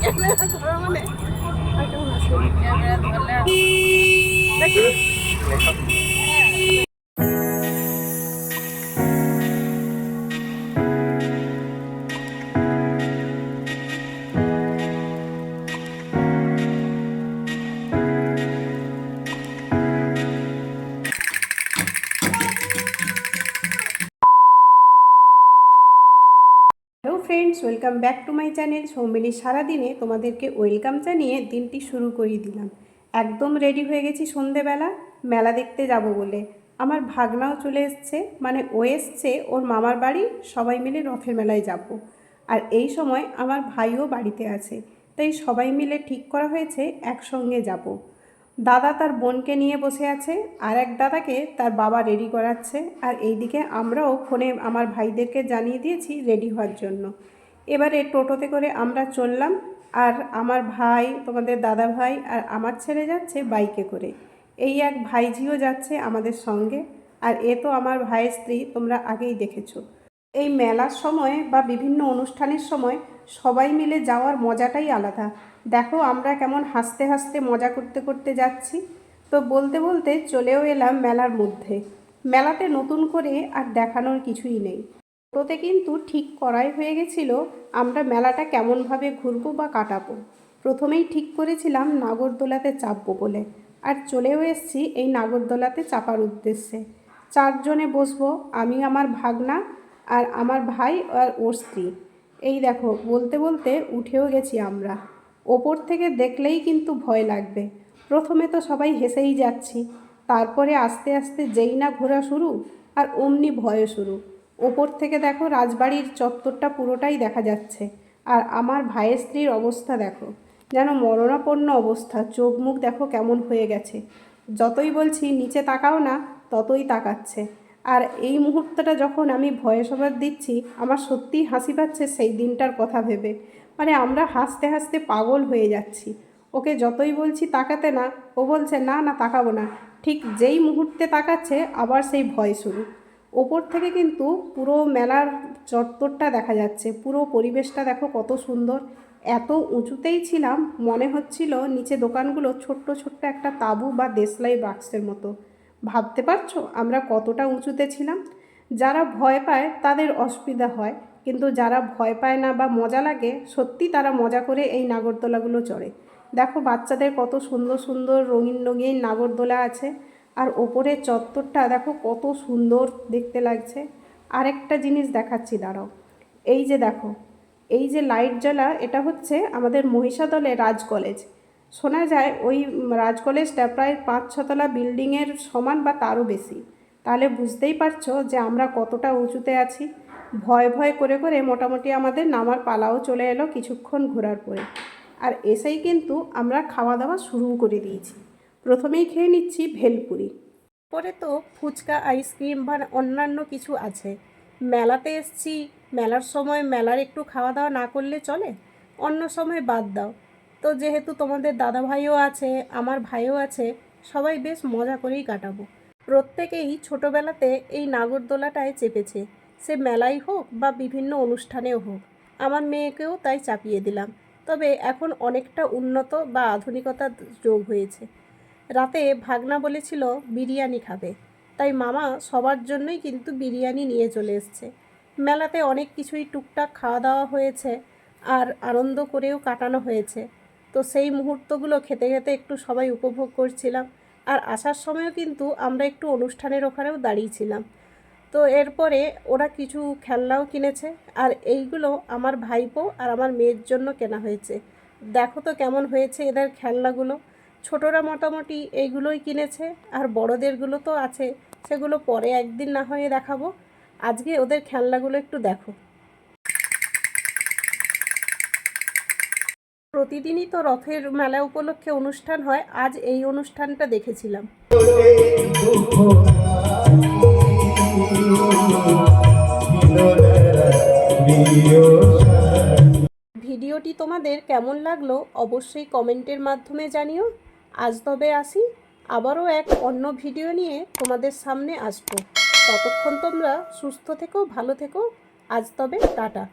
Camera ধরা মানে আর কেমন আছে ক্যামেরা ধরলে দেখি welcome back to my channel Soumini সারাদিনে তোমাদেরকে ওয়েলকাম জানিয়ে দিনটি শুরু করিয়ে দিলাম। একদম রেডি হয়ে গেছি সন্ধেবেলা, মেলা দেখতে যাব বলে। আমার ভাগনাও চলে এসছে মানে ও এসছে, ওর মামার বাড়ি, সবাই মিলে রথের মেলায় যাব। আর এই সময় আমার ভাইও বাড়িতে আছে, তাই সবাই মিলে ঠিক করা হয়েছে, একসঙ্গে যাব। দাদা তার বোনকে নিয়ে বসে আছে, আর এক দাদাকে তার বাবা রেডি করাচ্ছে, আর এইদিকে আমরাও ফোনে আমার ভাইদেরকে জানিয়ে দিয়েছি রেডি হওয়ার জন্য। এবারে টোটোতে করে আমরা চললাম আর আমার ভাই, তোমাদের দাদা ভাই আর আমার ছেলে যাচ্ছে বাইকে করে। এই এক ভাইঝিও যাচ্ছে আমাদের সঙ্গে আর এ তো আমার ভাইয়ের স্ত্রী, তোমরা আগেই দেখেছ। এই মেলার সময় বা বিভিন্ন অনুষ্ঠানের সময় সবাই মিলে যাওয়ার মজাটাই আলাদা। দেখো আমরা কেমন হাসতে হাসতে মজা করতে করতে যাচ্ছি। তো বলতে বলতে চলেও এলাম মেলার মধ্যে। মেলাতে নতুন করে আর দেখানোর কিছুই নেই। টোটোতে কিন্তু ঠিক করাই হয়ে গেছিল আমরা মেলাটা কেমনভাবে ঘুরবো বা কাটাবো। প্রথমেই ঠিক করেছিলাম নাগরদোলাতে চাপবো বলে। আর চলেও এসেছি এই নাগরদোলাতে চাপার উদ্দেশ্যে। চারজনে বসবো, আমি, আমার ভাগনা আর আমার ভাই আর ওর স্ত্রী। এই দেখো, বলতে বলতে উঠেও গেছি আমরা। ওপর থেকে দেখলেই কিন্তু ভয় লাগবে। প্রথমে তো সবাই হেসেই যাচ্ছি, তারপরে আস্তে আস্তে যেই না ঘোরা শুরু আর অমনি ভয় শুরু। ওপর থেকে দেখো রাজবাড়ির চত্বরটা পুরোটাই দেখা যাচ্ছে। আর আমার ভাইয়ের স্ত্রীর অবস্থা দেখো, যেন মরণাপন্ন অবস্থা। চোখ মুখ দেখো কেমন হয়ে গেছে। যতই বলছি নিচে তাকাও না, ততই তাকাচ্ছে। আর এই মুহূর্তটা যখন আমি ভয়ে সবার দিচ্ছি, আমার সত্যিই হাসি পাচ্ছে সেই দিনটার কথা ভেবে। মানে আমরা হাসতে হাসতে পাগল হয়ে যাচ্ছি। ওকে যতই বলছি তাকাতে না, ও বলছে, না না, তাকাবো না। ঠিক যেই মুহূর্তে তাকাচ্ছে, আবার সেই ভয় শুরু। ওপর থেকে কিন্তু পুরো মেলার চত্বরটা দেখা যাচ্ছে, পুরো পরিবেশটা দেখো কত সুন্দর। এত উঁচুতেই ছিলাম, মনে হচ্ছিল নিচে দোকানগুলো ছোট্ট ছোট্ট একটা তাঁবু বা দেশলাই বাক্সের মতো। ভাবতে পারছ আমরা কতটা উঁচুতে ছিলাম? যারা ভয় পায় তাদের অসুবিধা হয়, কিন্তু যারা ভয় পায় না বা মজা লাগে, সত্যি তারা মজা করে এই নাগরদোলাগুলো চড়ে। দেখো বাচ্চাদের কত সুন্দর সুন্দর রঙিন রঙিন নাগরদোলা আছে আর ওপরের চত্বরটা দেখো কত সুন্দর দেখতে লাগছে। আরেকটা জিনিস দেখাচ্ছি, দাঁড়াও। এই যে দেখো, এই যে লাইট জ্বলা, এটা হচ্ছে আমাদের মহিষাদলে রাজ কলেজ। শোনা যায় ওই রাজ কলেজটা প্রায় পাঁচ ছতলা বিল্ডিংয়ের সমান বা তারও বেশি। তাহলে বুঝতেই পারছ যে আমরা কতটা উঁচুতে আছি। ভয় ভয় করে করে মোটামুটি আমাদের নামার পালাও চলে এলো কিছুক্ষণ ঘোরার পরে। আর এসেই কিন্তু আমরা খাওয়া দাওয়া শুরু করে দিয়েছি। প্রথমেই খেয়ে নিচ্ছি ভেলপুরি। পরে তো ফুচকা, আইসক্রিম বা অন্যান্য কিছু আছে। মেলাতে এসছি, মেলার সময় মেলার একটু খাওয়া দাওয়া না করলে চলে, অন্য সময় বাদ দাও। তো যেহেতু তোমাদের দাদা ভাইও আছে, আমার ভাইও আছে, সবাই বেশ মজা করেই কাটাবো। প্রত্যেকেই ছোটোবেলাতে এই নাগরদোলাটায় চেপেছে। সে মেলাই হোক বা বিভিন্ন অনুষ্ঠানেও হোক, আমার মেয়েকেও তাই চাপিয়ে দিলাম। তবে এখন অনেকটা উন্নত বা আধুনিকতার যোগ হয়েছে। রাতে ভাগনা বলেছিল, বিরিয়ানি খাবে। তাই মামা সবার জন্যই কিন্তু বিরিয়ানি নিয়ে চলে এসছে। মেলাতে অনেক কিছুই টুকটাক খাওয়া দাওয়া হয়েছে আর আনন্দ করেও কাটানো হয়েছে। তো সেই মুহূর্তগুলো খেতে খেতে একটু সবাই উপভোগ করছিলাম আর আসার সময়ও কিন্তু আমরা একটু অনুষ্ঠানের ওখানেও দাঁড়িয়েছিলাম তো এরপরে ওরা কিছু খেলনাও কিনেছে আর এইগুলো আমার ভাইপো আর আমার মেয়ের জন্য কেনা হয়েছে। দেখো তো কেমন হয়েছে এদের খেলনাগুলো। ছোটরা মোটামুটি এইগুলোই কিনেছে, আর বড়দেরগুলো তো আছে, সেগুলো পরে একদিন না হয়ে দেখাবো। আজকে ওদের খেলনাগুলো একটু দেখো। প্রতিদিনই তো রথের মেলা উপলক্ষে অনুষ্ঠান হয়, আজ এই অনুষ্ঠানটা দেখেছিলাম। ভিডিওটি তোমাদের কেমন লাগল অবশ্যই কমেন্টের মাধ্যমে জানিও। আজ তবে আসি, আবারও এক অন্য ভিডিও নিয়ে তোমাদের সামনে আসব। ততক্ষণ তোমরা সুস্থ থেকো, ভালো থেকো। আজ তবে টাটা।